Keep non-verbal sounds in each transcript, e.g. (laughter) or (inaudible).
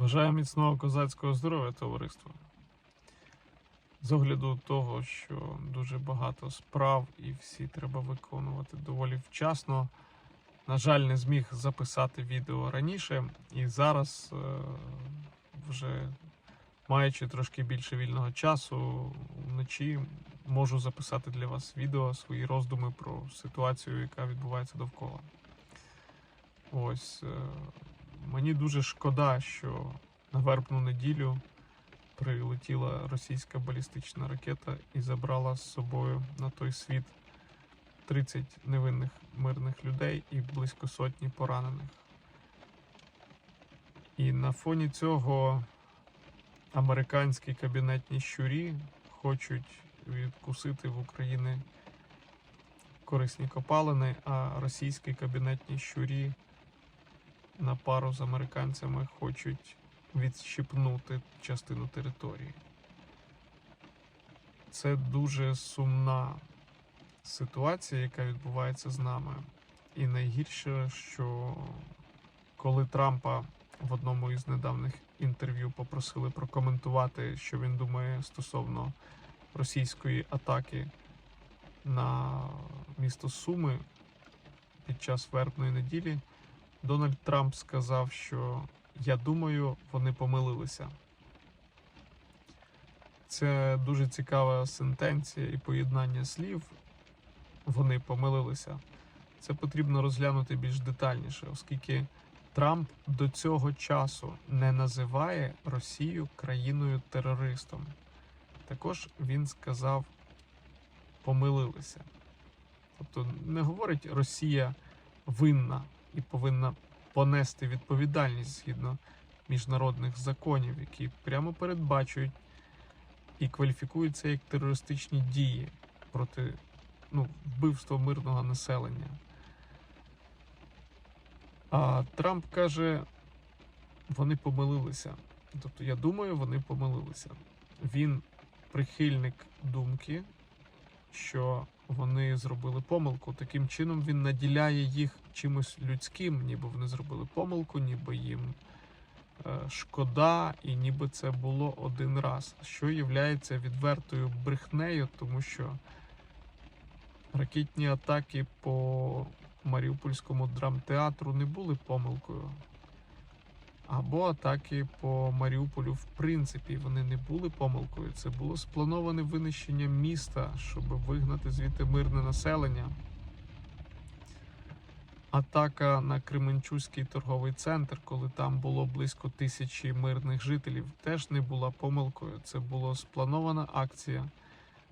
Бажаю міцного козацького здоров'я, товариство. З огляду того, що дуже багато справ і всі треба виконувати доволі вчасно. На жаль, не зміг записати відео раніше, і зараз, е, вже маючи трошки більше вільного часу, вночі можу записати для вас відео, свої роздуми про ситуацію, яка відбувається довкола. Ось. Мені дуже шкода, що на вербну неділю прилетіла російська балістична ракета і забрала з собою на той світ 30 невинних мирних людей і близько сотні поранених. І на фоні цього американські кабінетні щурі хочуть відкусити в Україні корисні копалини, а російські кабінетні щурі на пару з американцями хочуть відщипнути частину території. Це дуже сумна ситуація, яка відбувається з нами. І найгірше, що коли Трампа в одному із недавніх інтерв'ю попросили прокоментувати, що він думає стосовно російської атаки на місто Суми під час вербної неділі, Дональд Трамп сказав, що я думаю, вони помилилися. Це дуже цікава сентенція і поєднання слів. Вони помилилися. Це потрібно розглянути більш детальніше, оскільки Трамп до цього часу не називає Росію країною терористом. Також він сказав помилилися. Тобто не говорить Росія винна і повинна понести відповідальність згідно міжнародних законів, які прямо передбачують і кваліфікуються як терористичні дії проти ну, вбивства мирного населення. А Трамп каже, вони помилилися. Тобто, я думаю, вони помилилися. Він прихильник думки, що вони зробили помилку. Таким чином він наділяє їх чимось людським, ніби вони зробили помилку, ніби їм е, шкода, і ніби це було один раз, що є відвертою брехнею, тому що ракетні атаки по Маріупольському драмтеатру не були помилкою. Або атаки по Маріуполю, в принципі, вони не були помилкою. Це було сплановане винищення міста, щоб вигнати звідти мирне населення. Атака на Кременчуський торговий центр, коли там було близько тисячі мирних жителів, теж не була помилкою. Це була спланована акція.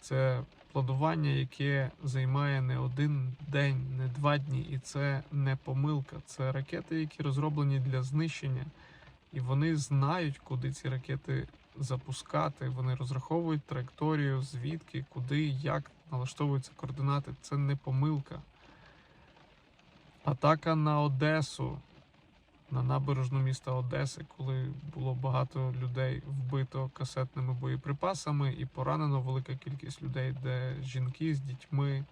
Це планування, яке займає не один день, не два дні, і це не помилка. Це ракети, які розроблені для знищення, і вони знають, куди ці ракети запускати. Вони розраховують траєкторію, звідки, куди, як налаштовуються координати. Це не помилка. Атака на Одесу, на набережну міста Одеси, коли було багато людей вбито касетними боєприпасами і поранено велика кількість людей, де жінки з дітьми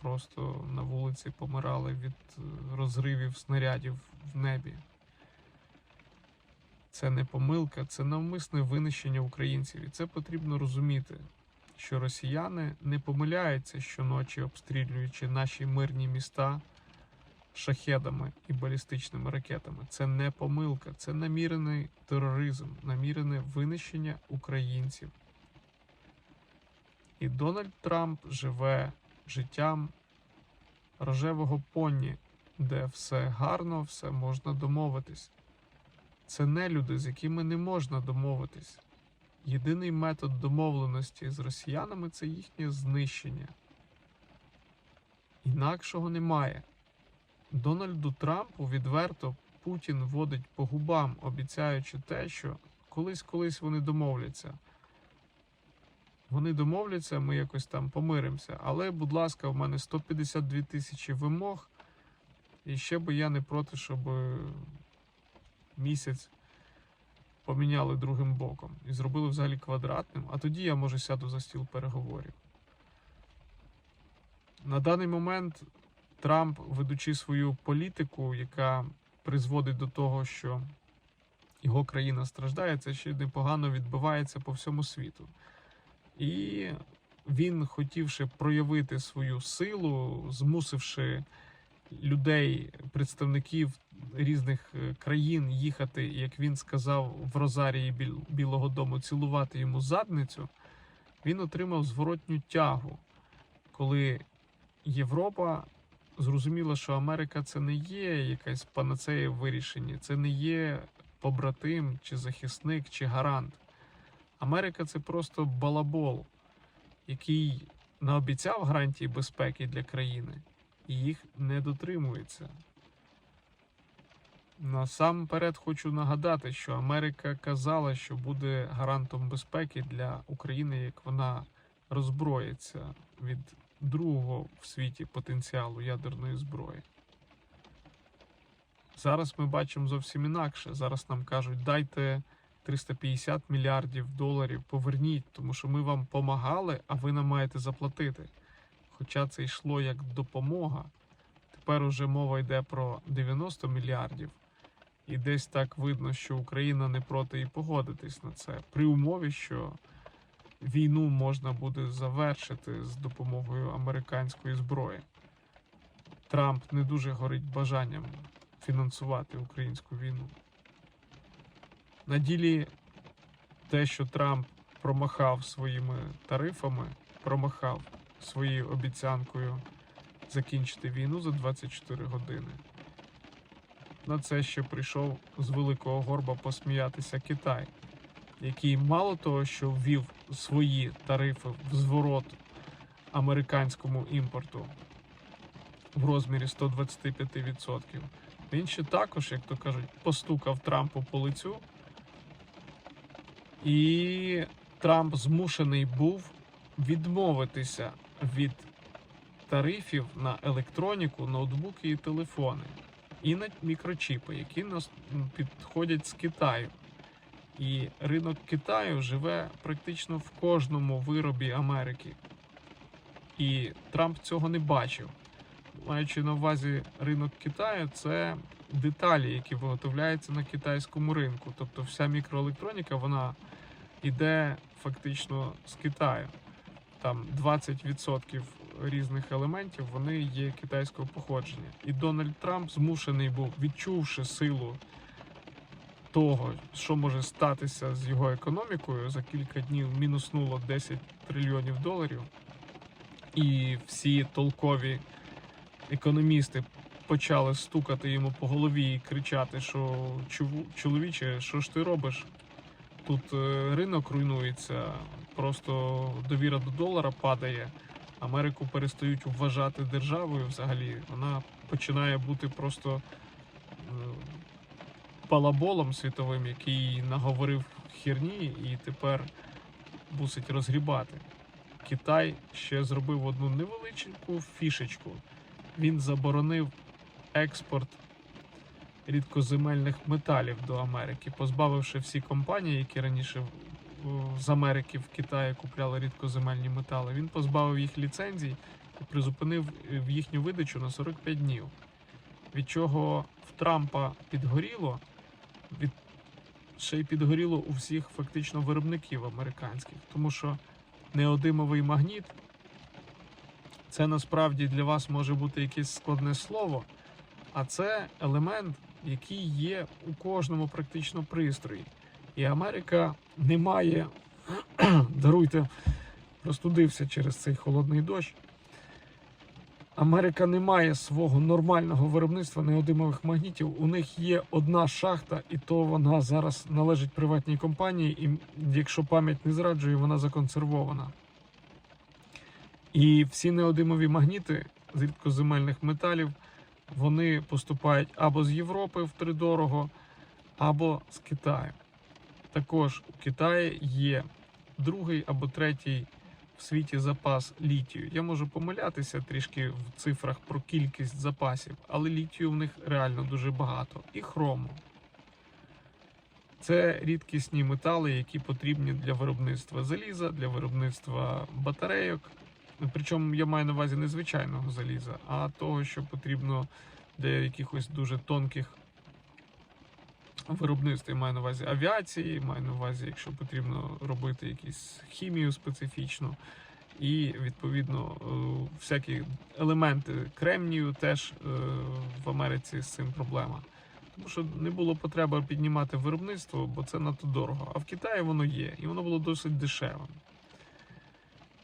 просто на вулиці помирали від е, розривів снарядів в небі. Це не помилка, це навмисне винищення українців. І це потрібно розуміти, що росіяни не помиляються щоночі, обстрілюючи наші мирні міста шахедами і балістичними ракетами. Це не помилка, це намірений тероризм, намірене винищення українців. І Дональд Трамп живе життям рожевого поні, де все гарно, все можна домовитись. Це не люди, з якими не можна домовитись. Єдиний метод домовленості з росіянами це їхнє знищення. Інакшого немає. Дональду Трампу відверто Путін водить по губам, обіцяючи те, що колись-колись вони домовляться. Вони домовляться, ми якось там помиримося. Але, будь ласка, в мене 152 тисячі вимог. І ще би я не проти, щоб місяць поміняли другим боком і зробили взагалі квадратним. А тоді я може сяду за стіл переговорів. На даний момент Трамп, ведучи свою політику, яка призводить до того, що його країна страждає, це ще непогано відбувається по всьому світу. І він, хотівши проявити свою силу, змусивши людей, представників різних е, країн їхати, як він сказав, в Розарії Білого Дому цілувати йому задницю, він отримав зворотню тягу, коли Європа зрозуміла, що Америка це не є якась панацея в вирішенні, це не є побратим, чи захисник, чи гарант. Америка це просто балабол, який наобіцяв гарантії безпеки для країни і їх не дотримується. Насамперед хочу нагадати, що Америка казала, що буде гарантом безпеки для України, як вона роззброїться від другого в світі потенціалу ядерної зброї. Зараз ми бачимо зовсім інакше. Зараз нам кажуть, дайте 350 мільярдів доларів, поверніть, тому що ми вам помагали, а ви нам маєте заплатити. Хоча це йшло як допомога. Тепер уже мова йде про 90 мільярдів. І десь так видно, що Україна не проти і погодитись на це, при умові, що війну можна буде завершити з допомогою американської зброї. Трамп не дуже горить бажанням фінансувати українську війну. На ділі те, що Трамп промахав своїми тарифами, промахав своєю обіцянкою закінчити війну за 24 години. На це ще прийшов з великого горба посміятися Китай, який мало того, що ввів свої тарифи в зворот американському імпорту в розмірі 125%. Він ще також, як то кажуть, постукав Трампу по лицю. І Трамп змушений був відмовитися від тарифів на електроніку, ноутбуки і телефони, і на мікрочіпи, які нас підходять з Китаю. І ринок Китаю живе практично в кожному виробі Америки. І Трамп цього не бачив. Маючи на увазі ринок Китаю, це деталі, які виготовляються на китайському ринку. Тобто вся мікроелектроніка вона йде фактично з Китаю. Там 20% різних елементів вони є китайського походження. І Дональд Трамп змушений був, відчувши силу того, що може статися з його економікою, за кілька днів мінуснуло 10 трильйонів доларів, і всі толкові економісти почали стукати йому по голові і кричати, що чоловіче, що ж ти робиш? Тут е, ринок руйнується, просто довіра до долара падає. Америку перестають вважати державою взагалі. Вона починає бути просто балаболом світовим, який наговорив херні і тепер мусить розгрібати. Китай ще зробив одну невеличку фішечку. Він заборонив експорт рідкоземельних металів до Америки, позбавивши всі компанії, які раніше з Америки в Китаї купляли рідкоземельні метали. Він позбавив їх ліцензій і призупинив е, їхню видачу на 45 днів. Від чого в Трампа підгоріло, від ще й підгоріло у всіх фактично виробників американських, тому що неодимовий магніт це насправді для вас може бути якесь складне слово, а це елемент, який є у кожному практично пристрої. І Америка не має, (clears throat) даруйте, простудився через цей холодний дощ. Америка не має свого нормального виробництва неодимових магнітів. У них є одна шахта, і то вона зараз належить приватній компанії, і якщо пам'ять не зраджує, вона законсервована. І всі неодимові магніти з рідкоземельних металів вони поступають або з Європи втридорого, або з Китаю. Також у Китаї є другий або третій в світі запас літію. Я можу помилятися трішки в цифрах про кількість запасів, але літію в них реально дуже багато. І хрому. Це рідкісні метали, які потрібні для виробництва заліза, для виробництва батарейок. Причому я маю на увазі не звичайного заліза, а того, що потрібно для якихось дуже тонких виробництві, маю на увазі авіації, маю на увазі, якщо потрібно робити якусь хімію специфічну. І відповідно е, всякі елементи кремнію теж е, в Америці з цим проблема. Тому що не було потреби піднімати виробництво, бо це надто дорого. А в Китаї воно є, і воно було досить дешевим.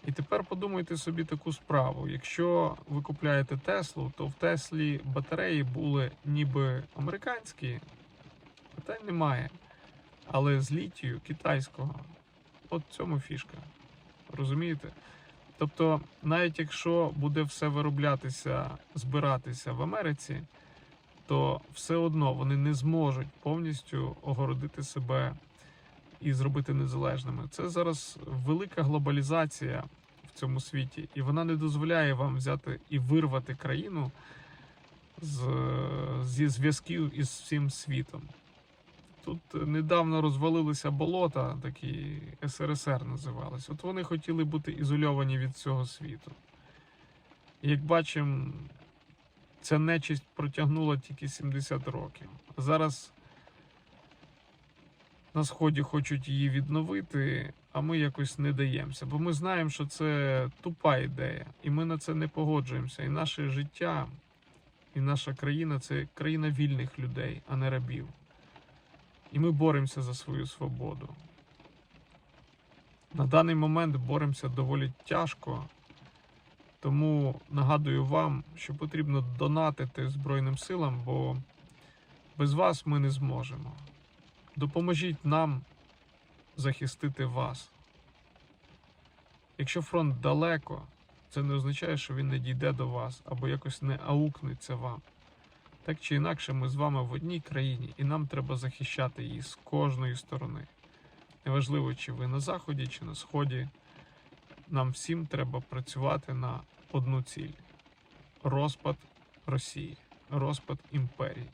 І тепер подумайте собі таку справу: якщо ви купляєте Теслу, то в Теслі батареї були ніби американські, питань немає. Але з літію китайського. От в цьому фішка. Розумієте? Тобто, навіть якщо буде все вироблятися, збиратися в Америці, то все одно вони не зможуть повністю огородити себе і зробити незалежними. Це зараз велика глобалізація в цьому світі, і вона не дозволяє вам взяти і вирвати країну з, зі зв'язків із всім світом. Тут недавно розвалилися болота, такі СРСР називались. От вони хотіли бути ізольовані від цього світу. Як бачимо, ця нечисть протягнула тільки 70 років. Зараз на сході хочуть її відновити, а ми якось не даємося. Бо ми знаємо, що це тупа ідея, і ми на це не погоджуємося. І наше життя, і наша країна це країна вільних людей, а не рабів. І ми боремося за свою свободу. На даний момент боремося доволі тяжко, тому нагадую вам, що потрібно донатити Збройним силам, бо без вас ми не зможемо. Допоможіть нам захистити вас. Якщо фронт далеко, це не означає, що він не дійде до вас або якось не аукнеться вам. Так чи інакше, ми з вами в одній країні, і нам треба захищати її з кожної сторони. Неважливо, чи ви на заході, чи на сході. Нам всім треба працювати на одну ціль: розпад Росії, розпад імперії.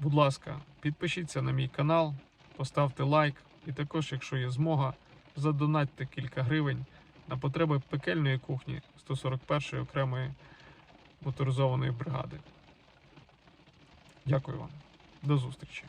Будь ласка, підпишіться на мій канал, поставте лайк, і також, якщо є змога, задонатьте кілька гривень на потреби пекельної кухні 141-ї окремої моторизованої бригади. Дякую вам. До зустрічі.